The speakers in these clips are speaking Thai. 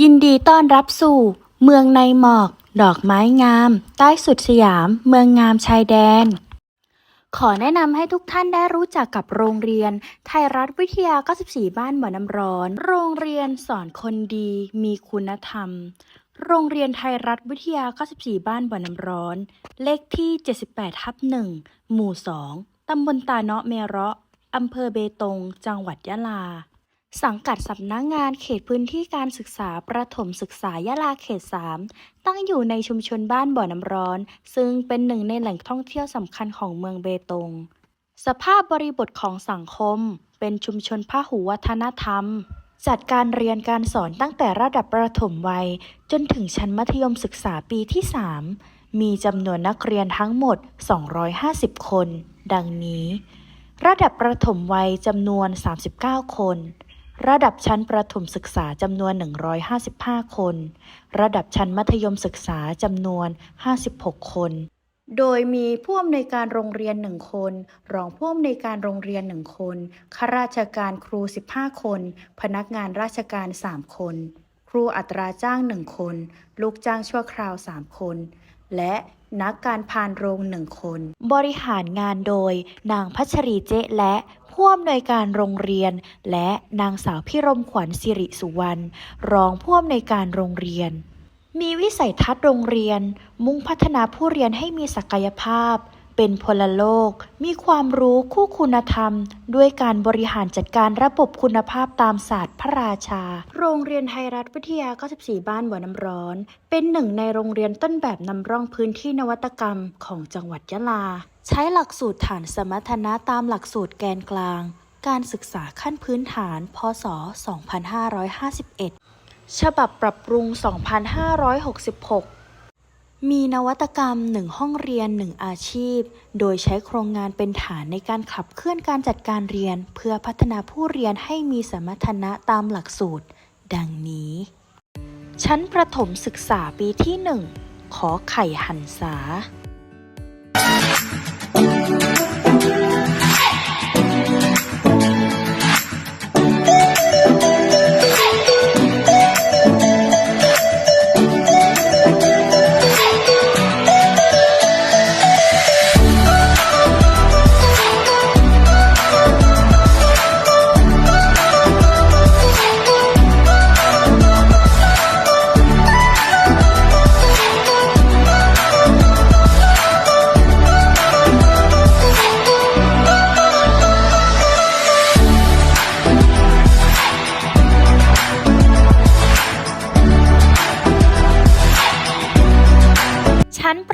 ยินดีต้อนรับสู่ เมืองในหมอก ดอกไม้งาม ใต้สุดสยาม เมืองงามชายแดน ขอแนะนำให้ทุกท่านได้รู้จักกับโรงเรียน ไทยรัฐวิทยา 94 บ้านบ่อน้ำร้อน โรงเรียนสอนคนดี มีคุณธรรม โรงเรียนไทยรัฐวิทยา 94 บ้านบ่อน้ำร้อน เลขที่ 78ทับ1หมู่ 2ตำบลตาเนาะเมระอำเภอเบตง จังหวัดยะลา สังกัดสำนักงงานเขตพื้นที่การศึกษาประถมศึกษายะลาเขต 3 ตั้งอยู่ในชุมชนบ้านบ่อน้ำร้อน ซึ่งเป็นหนึ่งในแหล่งท่องเที่ยวสำคัญของเมืองเบตง สภาพบริบทของสังคม เป็นชุมชนพหุวัฒนธรรม จัดการเรียนการสอนตั้งแต่ระดับประถมวัย จนถึงชั้นมัธยมศึกษาปีที่ 3 มีจำนวนนักเรียนทั้งหมด 250 คน ดังนี้ ระดับประถมวัยจำนวน 39 คน ระดับชั้นประถมศึกษาจำนวน 155 คน ระดับชั้นมัธยมศึกษาจำนวน 56 คน โดยมีผู้อำนวยการโรงเรียน 1 คน รองผู้อำนวยการโรงเรียน 1 คน ข้าราชการครู 15 คน พนักงานราชการ 3 คน ครูอัตราจ้าง 1 คน ลูกจ้างชั่วคราว 3 คน และนักการพานโรง1คน บริหารงานโดยนางพัชรีเจ๊และ ผู้อำนวยการโรงเรียน และนางสาวพิรมขวัญสิริสุวรรณรองผู้อำนวยการโรงเรียน มีวิสัยทัศน์โรงเรียน มุ่งพัฒนาผู้เรียนให้มีศักยภาพ เป็นพลโลก มีความรู้คู่คุณธรรม ด้วยการบริหารจัดการระบบคุณภาพตามศาสตร์พระราชา โรงเรียนไทยรัฐวิทยา 94 บ้านบ่อน้ำร้อน เป็นหนึ่งในโรงเรียนต้นแบบนำร่องพื้นที่นวัตกรรมของจังหวัดยะลา ใช้หลักสูตรฐานสมรรถนะตามหลักสูตรแกนกลาง การศึกษาขั้นพื้นฐาน พศ 2551 ฉบับปรับปรุง 2566 มีนวัตกรรมหนึ่งห้องเรียนหนึ่งอาชีพ โดยใช้โครงงานเป็นฐานในการขับเคลื่อนการจัดการเรียน เพื่อพัฒนาผู้เรียนให้มีสมรรถนะตามหลักสูตร ดังนี้ ชั้นประถมศึกษาปีที่ 1 ขอไข่หันษา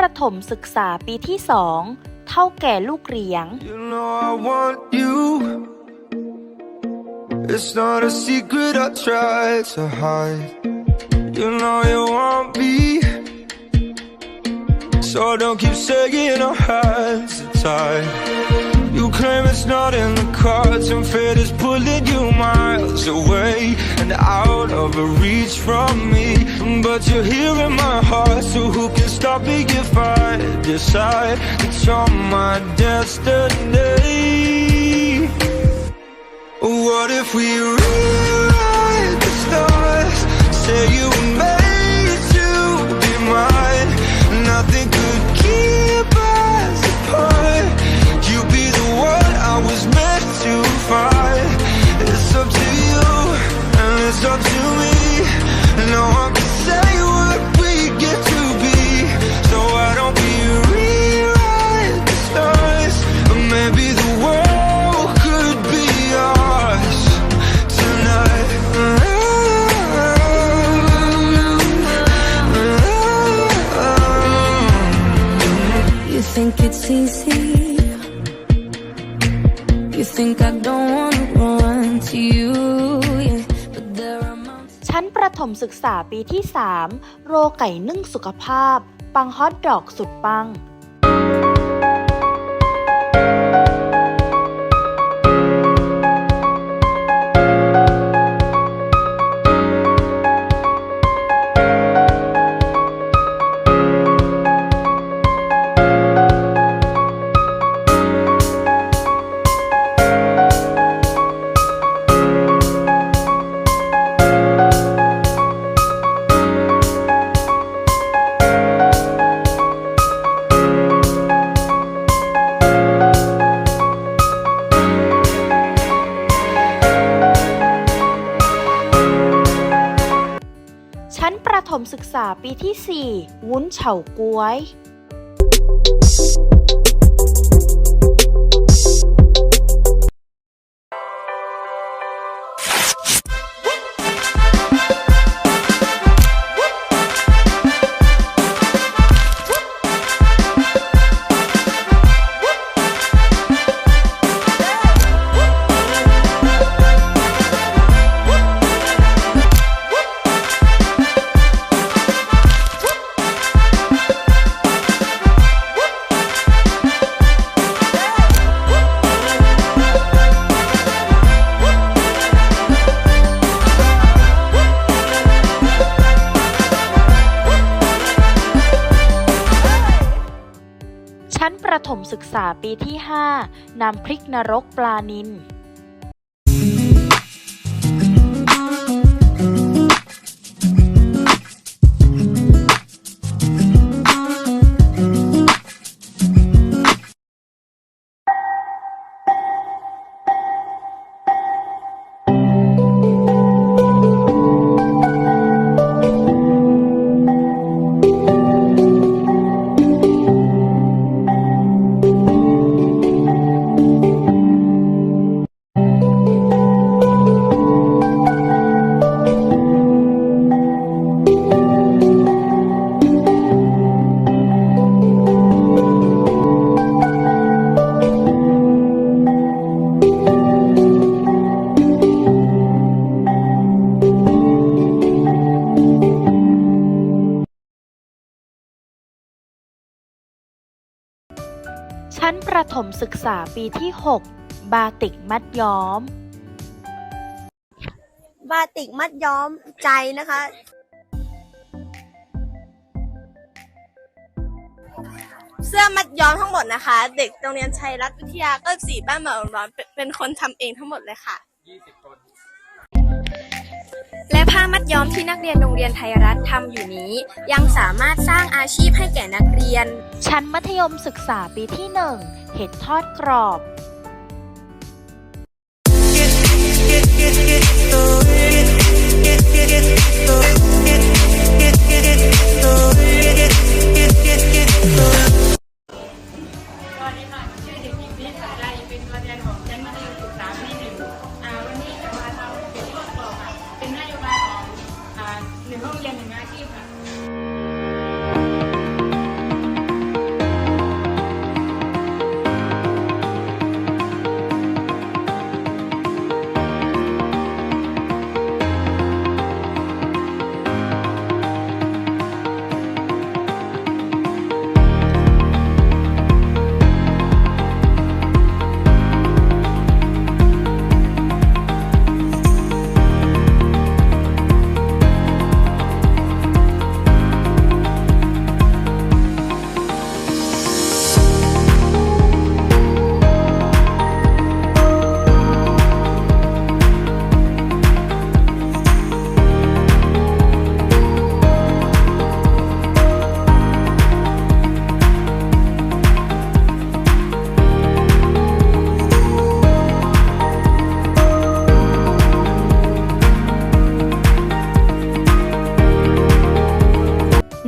ประถมศึกษาปีที่2เท่าแก่ลูกเหรียง You know I want you. It's not a secret I try to hide. You know you want me. So don't keep saying our hands are tied. You claim it's not in the cards, and fate is pulling you miles away out of reach from me. But you're here in my heart, so who can stop me if I decide It's you're my destiny? What if we rewrite ถมศึกษาปีที่ 3 โรไก่นึ่งสุขภาพ ปังฮอตดอกสุดปังาปีที่ 4 วุ้นเฉาก้วย ถมศึกษาปีที่ 5นำพริกนรกปลานิน ถมศึกษาปีที่ 6 บาติกมัดย้อม บาติกมัดย้อมใจนะคะ เสื้อมัดย้อมทั้งหมดนะคะ เด็กโรงเรียนชัยรัฐวิทยาก็สีบ้านเหมือร้อนเป็นเป็นคนทำเองทั้งหมดเลยค่ะ และผ้ามัดย้อมที่นักเรียนโรงเรียนไทยรัฐทำอยู่นี้ ยังสามารถสร้างอาชีพให้แก่นักเรียน ชั้นมัธยมศึกษาปีที่ 1 เห็ดทอดกรอบ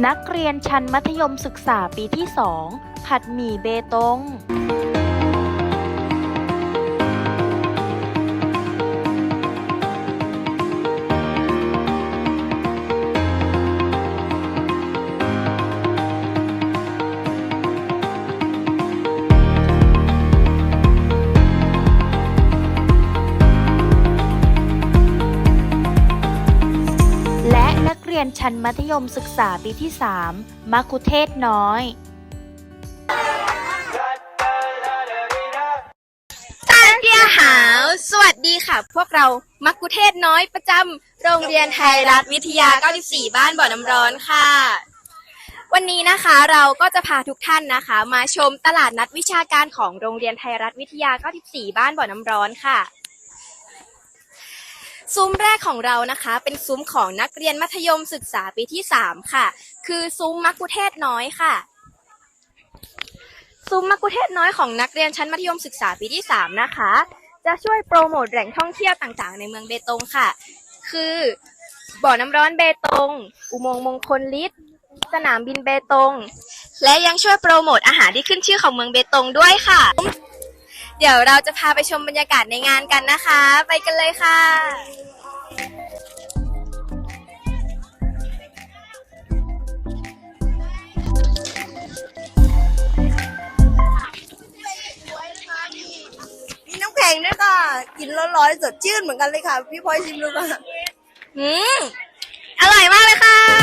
นักเรียนชั้นมัธยมศึกษาปีที่ 2 ผัดหมี่เบตง รียนชั้นมัธยมศึกษาปีที่ 3มัคคุเทศน้อยตาเดียหาวสวัสดีค่ะ พวกเรามักคุเทศน้อยประจำโรงเรียนไทยรัฐวิทยา 94 บ้านบ่อน้ำร้อนค่ะ วันนี้นะคะเราก็จะพาทุกท่านนะคะ มาชมตลาดนัดวิชาการของโรงเรียนไทยรัฐวิทยา 94 บ้านบ่อน้ำร้อนค่ะ ซุ้มแรกของเรานะคะ เป็นซุ้มของนักเรียนมัธยมศึกษาปีที่ 3 ค่ะ คือซุ้มมักคุเทศน้อยค่ะ ซุ้มมักคุเทศน้อยของนักเรียนชั้นมัธยมศึกษาปีที่ 3 นะคะ จะช่วยโปรโมทแหล่งท่องเที่ยวต่างๆ ในเมืองเบตงค่ะ คือบ่อน้ำร้อนเบตง อุโมงค์มงคลฤทธิ์สนามบินเบตง และยังช่วยโปรโมทอาหารที่ขึ้นชื่อของเมืองเบตงด้วยค่ะ เดี๋ยวเราจะพาไปชมบรรยากาศในงานกันนะคะ ไปกันเลยค่ะ มีน้ำแข็งด้วยค่ะ กินร้อนๆสดชื่นเหมือนกันเลยค่ะ พี่พลอยชิมดูค่ะ อืม อร่อยมากเลยค่ะ